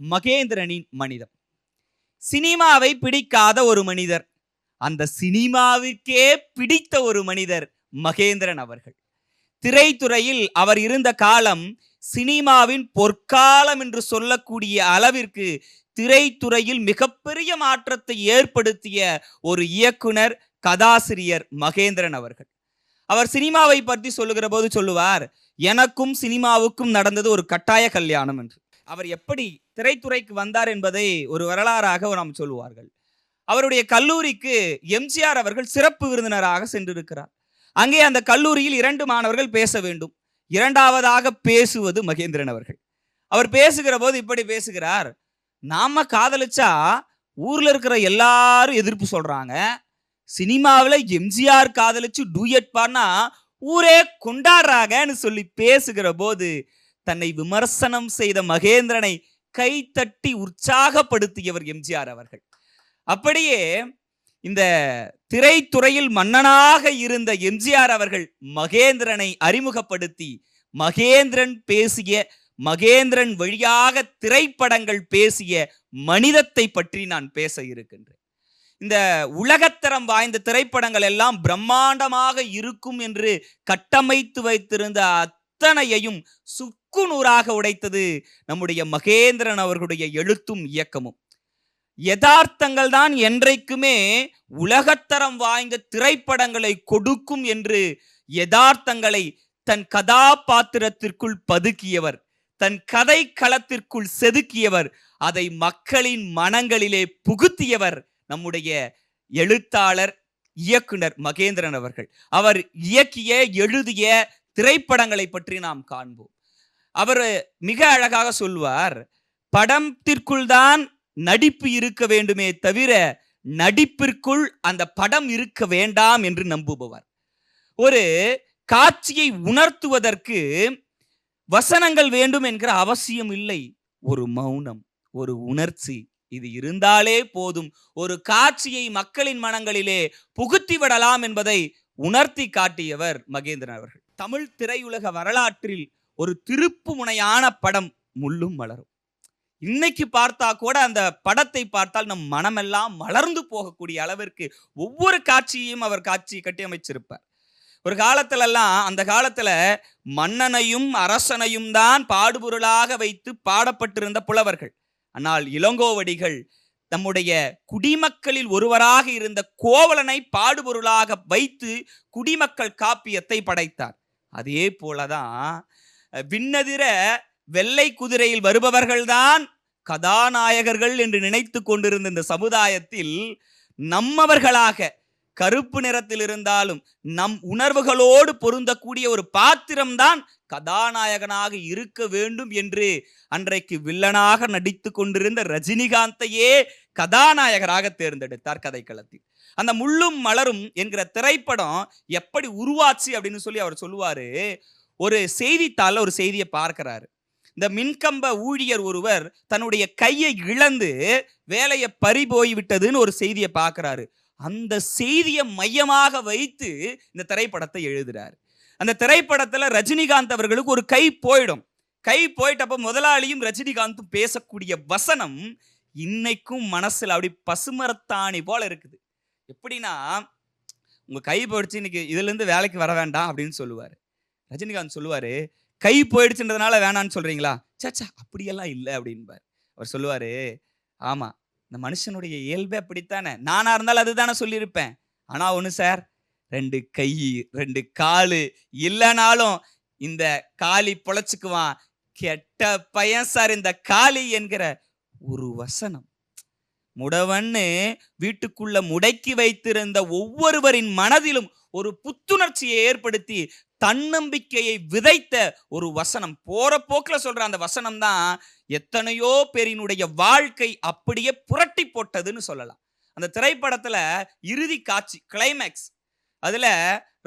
மகேந்திரனின் மனிதம். சினிமாவை பிடிக்காத ஒரு மனிதர் அந்த சினிமாவிற்கே பிடித்த ஒரு மனிதர் மகேந்திரன் அவர்கள். திரைத்துறையில் அவர் இருந்த காலம் சினிமாவின் பொற்காலம் என்று சொல்லக்கூடிய அளவிற்கு திரைத்துறையில் மிகப்பெரிய மாற்றத்தை ஏற்படுத்திய ஒரு இயக்குனர் கதாசிரியர் மகேந்திரன் அவர்கள். அவர் சினிமாவை பற்றி சொல்லுகிற போது சொல்லுவார் எனக்கும் சினிமாவுக்கும் நடந்தது ஒரு கட்டாய கல்யாணம் என்று. அவர் எப்படி திரைத்துறைக்கு வந்தார் என்பதை ஒரு வரலாறாக நாம் சொல்லுவார்கள். அவருடைய கல்லூரிக்கு எம்ஜிஆர் அவர்கள் சிறப்பு விருந்தினராக சென்றிருக்கிறார். அங்கே அந்த கல்லூரியில் இரண்டு மாணவர்கள் பேச வேண்டும். இரண்டாவதாக பேசுவது மகேந்திரன் அவர்கள். அவர் பேசுகிற போது இப்படி பேசுகிறார். நாம காதலிச்சா ஊர்ல இருக்கிற எல்லாரும் எதிர்ப்பு சொல்றாங்க. சினிமாவில் எம்ஜிஆர் காதலிச்சு டூயட் பாடினா ஊரே கொண்டாடுறாங்கன்னு சொல்லி பேசுகிற போது தன்னை விமர்சனம் செய்த மகேந்திரனை கைத்தட்டி உற்சாகப்படுத்தியவர் எம்ஜிஆர் அவர்கள். அப்படியே இந்த திரைத்துறையில் மன்னனாக இருந்த எம்ஜிஆர் அவர்கள் மகேந்திரனை அறிமுகப்படுத்தி மகேந்திரன் பேசிய மகேந்திரன் வழியாக திரைப்படங்கள் பேசிய மனிதத்தை பற்றி நான் பேச இருக்கின்றேன். இந்த உலகத்தரம் வாய்ந்த திரைப்படங்கள் எல்லாம் பிரம்மாண்டமாக இருக்கும் என்று கட்டமைத்து வைத்திருந்த அத்தனையையும் சுக்குநூறாக உடைத்தது நம்முடைய மகேந்திரன் அவர்களுடைய எழுத்தும் இயக்கமும். யதார்த்தங்கள் தான் என்றைக்குமே உலகத்தரம் வாய்ந்த திரைப்படங்களை கொடுக்கும் என்று யதார்த்தங்களை தன் கதாபாத்திரத்திற்குள் பதுக்கியவர் தன் கதை களத்திற்குள் செதுக்கியவர் அதை மக்களின் மனங்களிலே புகுத்தியவர் நம்முடைய எழுத்தாளர் இயக்குனர் மகேந்திரன் அவர்கள். அவர் இயக்கிய எழுதிய திரைப்படங்களை பற்றி நாம் காண்போம். அவர் மிக அழகாக சொல்வார் படத்திற்குள் தான் நடிப்பு இருக்க வேண்டுமே தவிர நடிப்பிற்குள் அந்த படம் இருக்க வேண்டாம் என்று நம்புபவர். ஒரு காட்சியை உணர்த்துவதற்கு வசனங்கள் வேண்டும் என்கிற அவசியம் இல்லை. ஒரு மௌனம் ஒரு உணர்ச்சி இது இருந்தாலே போதும். ஒரு காட்சியை மக்களின் மனங்களிலே புகுத்தி விடலாம் என்பதை உணர்த்தி காட்டியவர் மகேந்திரன் அவர்கள். தமிழ் திரையுலக வரலாற்றில் ஒரு திருப்பு முனையான படம் முள்ளும் மலரும். இன்னைக்கு பார்த்தா கூட அந்த படத்தை பார்த்தால் நம் மனமெல்லாம் மலர்ந்து போகக்கூடிய அளவிற்கு ஒவ்வொரு காட்சியையும் அவர் காட்சி கட்டியமைச்சிருப்பார். ஒரு காலத்திலெல்லாம் அந்த காலத்துல மன்னனையும் அரசனையும் தான் பாடுபொருளாக வைத்து பாடப்பட்டிருந்த புலவர்கள். ஆனால் இளங்கோவடிகள் நம்முடைய குடிமக்களில் ஒருவராக இருந்த கோவலனை பாடுபொருளாக வைத்து குடிமக்கள் காப்பியத்தை படைத்தார். அதே போல தான் விண்ணதிர வெள்ளை குதிரையில் வருபவர்கள்தான் கதாநாயகர்கள் என்று நினைத்து கொண்டிருந்த இந்த சமுதாயத்தில் நம்மவர்களாக கருப்பு நிறத்தில் இருந்தாலும் நம் உணர்வுகளோடு பொருந்தக்கூடிய ஒரு பாத்திரம்தான் கதாநாயகனாக இருக்க வேண்டும் என்று அன்றைக்கு வில்லனாக நடித்து கொண்டிருந்த ரஜினிகாந்தையே கதாநாயகராக தேர்ந்தெடுத்தார் கதைக்களத்தில். அந்த முள்ளும் மலரும் என்கிற திரைப்படம் எப்படி உருவாச்சு அப்படின்னு சொல்லி அவர் சொல்லுவாரு. ஒரு செய்தித்தாளில் ஒரு செய்தியை பார்க்கிறாரு. இந்த மின்கம்ப ஊழியர் ஒருவர் தன்னுடைய கையை இழந்து வேலையை பறி போய்விட்டதுன்னு ஒரு செய்தியை பார்க்கிறாரு. அந்த செய்தியை மையமாக வைத்து இந்த திரைப்படத்தை எழுதுறாரு. அந்த திரைப்படத்தில் ரஜினிகாந்த் அவர்களுக்கு ஒரு கை போயிடும். கை போயிட்டப்ப முதலாளியும் ரஜினிகாந்தும் பேசக்கூடிய வசனம் இன்னைக்கும் மனசில் அப்படி பசுமரத்தாணி போல இருக்குது. எப்படின்னா உங்கள் கை போயிடுச்சு இன்னைக்கு இதுலேருந்து வேலைக்கு வர வேண்டாம் அப்படின்னு சொல்லுவார். ரஜினிகாந்த் சொல்லுவாரு கை போயிடுச்சுன்றதுனால வேணான்னு சொல்கிறீங்களா சச்சா அப்படியெல்லாம் இல்லை அப்படின்பார். அவர் சொல்லுவார் ஆமாம் இந்த மனுஷனுடைய இயல்பே அப்படித்தானே. நானாக இருந்தாலும் அதுதானே சொல்லியிருப்பேன். ஆனால் ஒன்று சார் ரெண்டு கை ரெண்டு காலு இல்லைனாலும் இந்த காலி பொழைச்சுக்குவான். கெட்ட பையன் சார் இந்த காளி என்கிற ஒரு வசனம். முடவன்னு வீட்டுக்குள்ள முடக்கி வைத்திருந்த ஒவ்வொருவரின் மனதிலும் ஒரு புத்துணர்ச்சியை ஏற்படுத்தி தன்னம்பிக்கையை விதைத்த ஒரு வசனம். போற போக்கில் சொல்ற அந்த வசனம் தான் எத்தனையோ பேரினுடைய வாழ்க்கை அப்படியே புரட்டி போட்டதுன்னு சொல்லலாம். அந்த திரைப்படத்துல இறுதி காட்சி கிளைமேக்ஸ் அதில்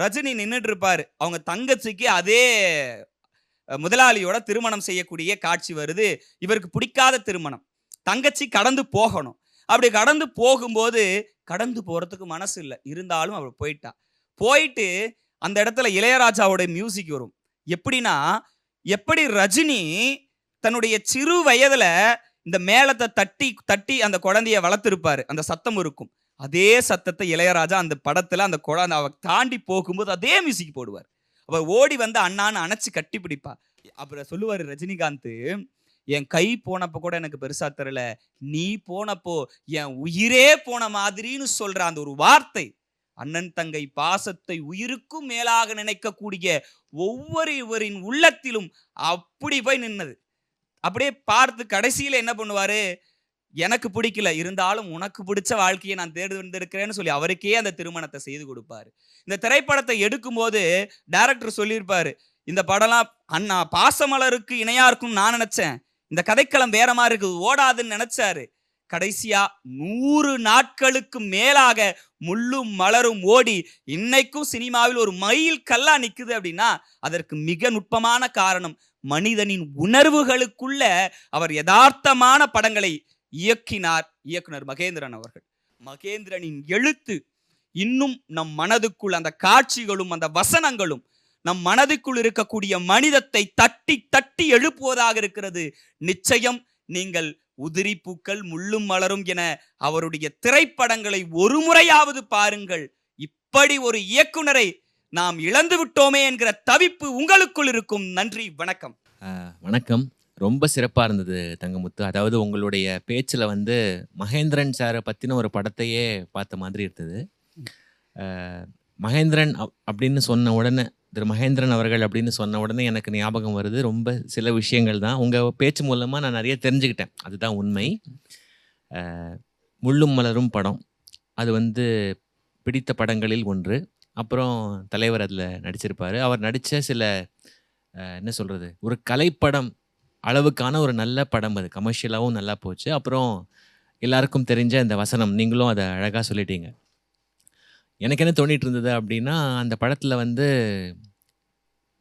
ரஜினி நின்றுட்டு இருப்பார் அவங்க தங்கச்சிக்கு அதே முதலாளியோட திருமணம் செய்யக்கூடிய காட்சி வருது. இவருக்கு பிடிக்காத திருமணம். தங்கச்சி கடந்து போகணும். அப்படி கடந்து போகும்போது கடந்து போகிறதுக்கு மனசு இல்லை. இருந்தாலும் அவர் போயிட்டா. போயிட்டு அந்த இடத்துல இளையராஜாவோட மியூசிக் வரும். எப்படின்னா எப்படி ரஜினி தன்னுடைய சிறு வயதுல இந்த மேளத்தை தட்டி தட்டி அந்த குழந்தைய வளர்த்துருப்பாரு. அந்த சத்தம் இருக்கும். அதே சத்தத்தை இளையராஜா அந்த படத்தில் அந்த குழந்தை அவ தாண்டி போகும்போது அதே மியூசிக் போடுவார். அவர் ஓடி வந்து அண்ணான்னு அணைச்சி கட்டி பிடிப்பா. அப்புறம் சொல்லுவார் ரஜினிகாந்த் என் கை போனப்போ கூட எனக்கு பெருசா தெரியல. நீ போனப்போ என் உயிரே போன மாதிரின்னு சொல்ற அந்த ஒரு வார்த்தை அண்ணன் தங்கை பாசத்தை உயிருக்கும் மேலாக நினைக்கக்கூடிய ஒவ்வொருவரின் உள்ளத்திலும் அப்படி போய் நின்னது. அப்படியே பார்த்து கடைசியில் என்ன பண்ணுவாரு? எனக்கு பிடிக்கல இருந்தாலும் உனக்கு பிடிச்ச வாழ்க்கையை நான் தேர்ந்தெடுக்கிறேன்னு சொல்லி அவருக்கே அந்த திருமணத்தை செய்து கொடுப்பாரு. இந்த திரைப்படத்தை எடுக்கும்போது டேரக்டர் சொல்லியிருப்பாரு இந்த படம்லாம் அண்ணா பாசமலருக்கு இணையா இருக்கும்னு நான் நினைச்சேன். இந்த கதைக்களம் வேற மாதிரி இருக்குது ஓடாதுன்னு நினைச்சாரு. கடைசியா நூறு நாட்களுக்கு மேலாக முள்ளும் மலரும் ஓடி இன்னைக்கும் சினிமாவில் ஒரு மயில் கல்லா நிக்குது அப்படின்னா அதற்கு மிக நுட்பமான காரணம் மனிதனின் உணர்வுகளுக்குள்ள அவர் யதார்த்தமான படங்களை இயக்கினார் இயக்குனர் மகேந்திரன் அவர்கள். மகேந்திரனின் எழுத்து இன்னும் நம் மனதுக்குள் அந்த காட்சிகளும் அந்த வசனங்களும் நம் மனதுக்குள் இருக்கக்கூடிய மனிதத்தை தட்டி தட்டி எழுப்புவதாக இருக்கிறது. நிச்சயம் நீங்கள் உதிரி பூக்கள் முள்ளும் மலரும் என அவருடைய திரைப்படங்களை ஒரு முறையாவது பாருங்கள். இப்படி ஒரு இயக்குனரை நாம் இழந்து விட்டோமே என்கிற தவிப்பு உங்களுக்குள் இருக்கும். நன்றி வணக்கம். வணக்கம். ரொம்ப சிறப்பாக இருந்தது தங்கமுத்து. அதாவது உங்களுடைய பேச்சில் வந்து மகேந்திரன் சாரை பற்றின ஒரு படத்தையே பார்த்த மாதிரி இருந்தது. மகேந்திரன் அப்- அப்படின்னு சொன்ன உடனே திரு மகேந்திரன் அவர்கள் அப்படின்னு சொன்ன உடனே எனக்கு ஞாபகம் வருது. ரொம்ப சில விஷயங்கள் தான். உங்கள் பேச்சு மூலமாக நான் நிறைய தெரிஞ்சுக்கிட்டேன். அதுதான் உண்மை. முள்ளும் மலரும் படம். அது வந்து பிடித்த படங்களில் ஒன்று. அப்புறம் தலைவர் அதில் நடிச்சிருப்பார். அவர் நடித்த சில என்ன சொல்கிறது ஒரு கலைப்படம் அளவுக்கான ஒரு நல்ல படம் அது. கமர்ஷியலாகவும் நல்லா போச்சு. அப்புறம் எல்லாருக்கும் தெரிஞ்ச அந்த வசனம். நீங்களும் அதை அழகாக சொல்லிட்டீங்க. எனக்கு என்ன தோணிட்டு இருந்தது அப்படின்னா அந்த படத்தில் வந்து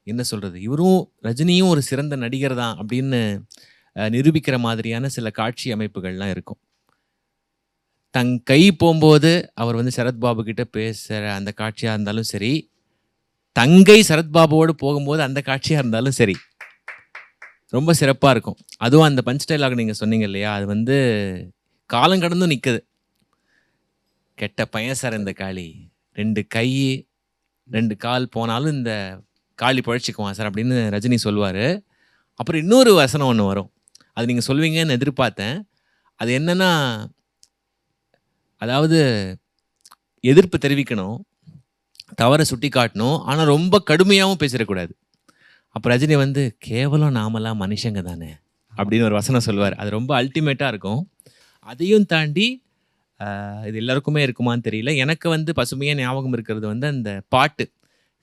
என்ன சொல்கிறது இவரும் ரஜினியும் ஒரு சிறந்த நடிகர் தான் அப்படின்னு நிரூபிக்கிற மாதிரியான சில காட்சி அமைப்புகள்லாம் இருக்கும். தன் கை போகும்போது அவர் வந்து சரத்பாபு கிட்ட பேசுகிற அந்த காட்சியாக இருந்தாலும் சரி தங்கை சரத்பாபுவோடு போகும்போது அந்த காட்சியாக இருந்தாலும் சரி ரொம்ப சிறப்பாக இருக்கும். அதுவும் அந்த பஞ்ச் டைலாக் நீங்கள் சொன்னீங்க இல்லையா? அது வந்து காலம் கடந்தும் நிற்குது கெட்ட பையன் சார் இந்த காளி. ரெண்டு கை ரெண்டு கால் போனாலும் இந்த காளி பழச்சிக்குவான் சார் அப்படின்னு ரஜினி சொல்லுவார். அப்புறம் இன்னொரு வசனம் ஒன்று வரும். அது நீங்கள் சொல்வீங்கன்னு எதிர்பார்த்தேன். அது என்னென்னா அதாவது எதிர்ப்பு தெரிவிக்கணும் தவறை சுட்டி காட்டணும் ஆனால் ரொம்ப கடுமையாகவும் பேசிடக்கூடாது. அப்போ ரஜினி வந்து கேவலம் நாமெல்லாம் மனுஷங்க தானே? அப்படின்னு ஒரு வசனம் சொல்லுவார். அது ரொம்ப அல்டிமேட்டாக இருக்கும். அதையும் தாண்டி இது எல்லாருக்குமே இருக்குமான்னு தெரியல. எனக்கு வந்து பசுமையாக ஞாபகம் இருக்கிறது வந்து அந்த பாட்டு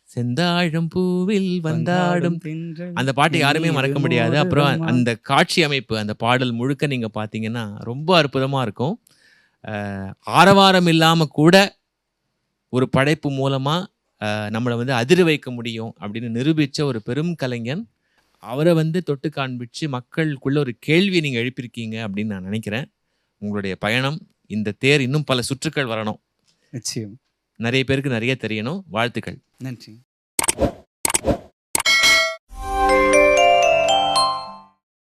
செந்தாழம் பூவில் வந்தாடும். அந்த பாட்டு யாருமே மறக்க முடியாது. அப்புறம் அந்த காட்சி அமைப்பு அந்த பாடல் முழுக்க நீங்கள் பார்த்தீங்கன்னா ரொம்ப அற்புதமாக இருக்கும். ஆரவாரம் இல்லாமல் கூட ஒரு படைப்பு மூலமாக நம்மளை வந்து அதிர வைக்க முடியும் அப்படின்னு நிரூபித்த ஒரு பெரும் கலைஞன் அவரை வந்து தொட்டு காண்பிச்சு மக்களுக்குள்ள ஒரு கேள்வியை நீங்கள் எழுப்பியிருக்கீங்க அப்படின்னு நான் நினைக்கிறேன். உங்களுடைய பயணம் இந்த தேர் இன்னும் பல சுற்றுக்கள் வரணும். நிச்சயம். நிறைய பேருக்கு நிறைய தெரியணும். வாழ்த்துக்கள். நன்றி.